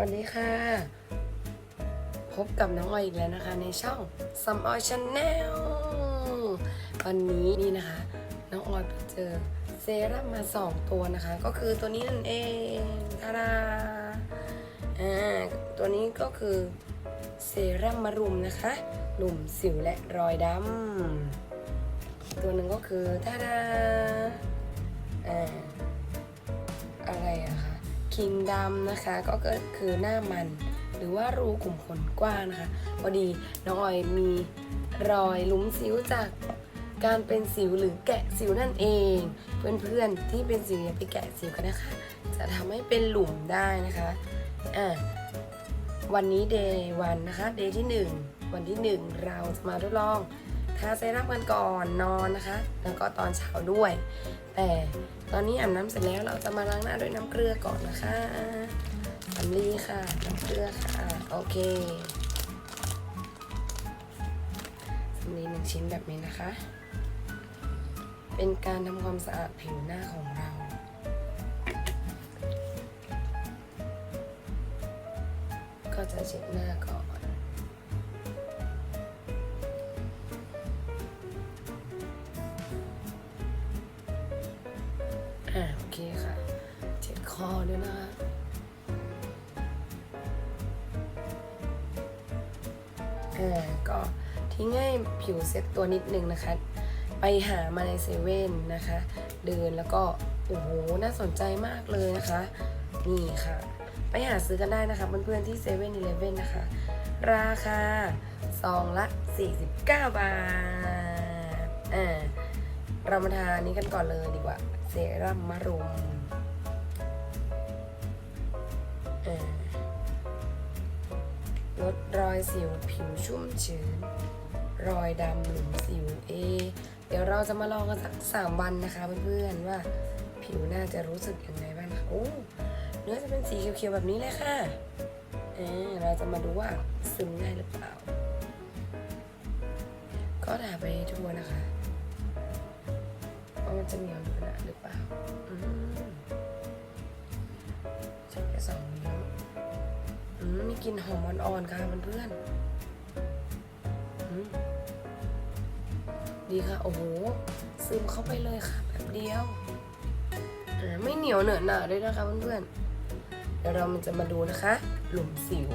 วัสดีค่ะ พบกับน้องออยอีกแล้วนะคะ ในช่อง Some Oil Channel วันนี้นี่นะคะ น้องออยไปเจอเซรั่มมา 2 ตัวนะคะ ก็คือตัวนี้นั่นเองทาดาอ่าตัวนี้ก็คือเซรั่มมารุมนะคะหลุมสิวและรอยดำตัวหนึ่งก็คือทาดาอ่าอะไรอะคะ คิงดำนะคะ ก็คือหน้ามัน หรือว่ารูขุมขนกว้างนะคะ พอดีน้องออยมีรอยลุมสิวจากการเป็นสิวหรือแกะสิวนั่นเอง เพื่อนๆที่เป็นสิวอย่าไปแกะสิวกันนะคะ จะทำให้เป็นหลุมได้นะคะอะวันนี้เดย์วันนะคะเดย์ที่ 1 วันที่ 1 เราจะมาทดลอง ทาเซรั่มกันก่อนนอนนะคะ แล้วก็ตอนเช้าด้วย แต่ตอนนี้อาบน้ำเสร็จแล้วเราจะมาล้างหน้าด้วยน้ำเกลือก่อนนะคะสำลีค่ะน้ำเกลือค่ะ โอเคสำลีหนึ่งชิ้นแบบนี้นะคะ เป็นการทำความสะอาดผิวหน้าของเราก็จะเช็ดหน้าก่อน อ่าโอเคค่ะ เช็ดคอด้วยนะคะอ่าก็ทิ้งให้ผิวเซ็ตตัวนิดนึงนะคะ ไปหามาในเซเว่นนะคะ เดินแล้วก็ โอ้โห น่าสนใจมากเลยนะคะ นี่ค่ะ ไปหาซื้อกันได้นะคะ เพื่อนๆที่เซเว่นอีเลฟเว่นนะคะ ราคาซองละ 49 บาทอ่า เรามาทานี้กันก่อนเลยดีกว่า เซรั่มมะรุมลดรอยสิวผิวชุ่มชื้น รอยดำหลุมสิวเอ เดี๋ยวเราจะมาลองกันสักสามวันนะคะเพื่อนๆว่าผิวหน้าจะรู้สึกยังไงบ้างนะคะโอ้เนื้อจะเป็นสีเขียวๆแบบนี้เลยค่ะเออเราจะมาดูว่าซึมง่ายหรือเปล่า ก็ทาไปทั่วนะคะ ว่ามันจะเหนียวหรือหนาหรือเปล่าใช้แค่สองนิ้วมีกลิ่นหอมอ่อนๆค่ะเพื่อนๆดีค่ะ โอ้โห ซึมเข้าไปเลยค่ะแบบเดียว ไม่เหนียวเหนอะหนาด้วยนะคะเพื่อนๆ เดี๋ยวเรามันจะมาดูนะคะ หลุมสิว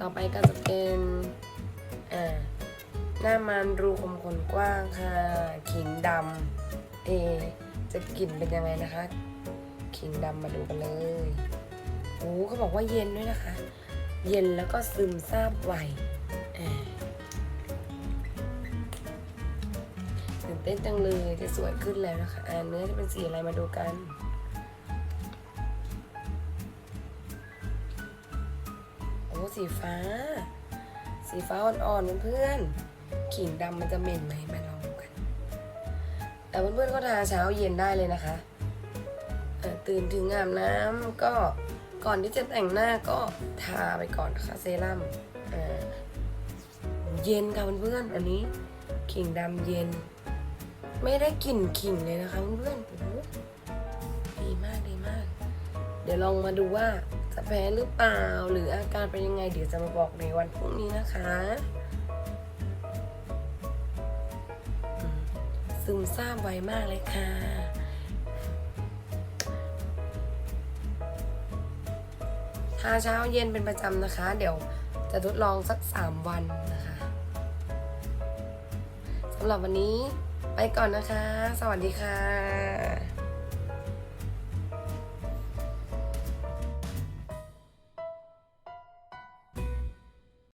ต่อไปก็จะเป็น อ่า หน้ามันรูขมขนกว้างค่ะ ขิงดำเอ จะกลิ่นเป็นยังไงนะคะ ขิงดำมาดูกันเลยโอ้เขาบอกว่าเย็นด้วยนะคะ เย็นแล้วก็ซึมซาบไวอ่าตื่นเต้นจังเลยจะสวยขึ้นแล้วนะคะอ่าเนื้อจะเป็นสีอะไรมาดูกันโอ้สีฟ้า สีฟ้าอ่อนๆเพื่อนๆ ขิงดำมันจะเหม็นไหมมาลองดูกัน แต่เพื่อนๆก็ทาเช้าเย็นได้เลยนะคะ ตื่นถึงอาบน้ำก็ก่อนที่จะแต่งหน้าก็ทาไปก่อนนะคะเซรั่มเย็นค่ะเพื่อนๆอันนี้ขิงดำเย็น ไม่ได้กลิ่นขิงเลยนะคะเพื่อนๆดีมากดีมาก เดี๋ยวลองมาดูว่าจะแพ้หรือเปล่า หรืออาการเป็นยังไง เดี๋ยวจะมาบอกในวันพรุ่งนี้นะคะ ซึมซาบไวมากเลยค่ะ ทาเช้าเย็นเป็นประจำนะคะ เดี๋ยวจะทดลองสัก 3 วันนะคะสำหรับวันนี้ไปก่อนนะคะ สวัสดีค่ะ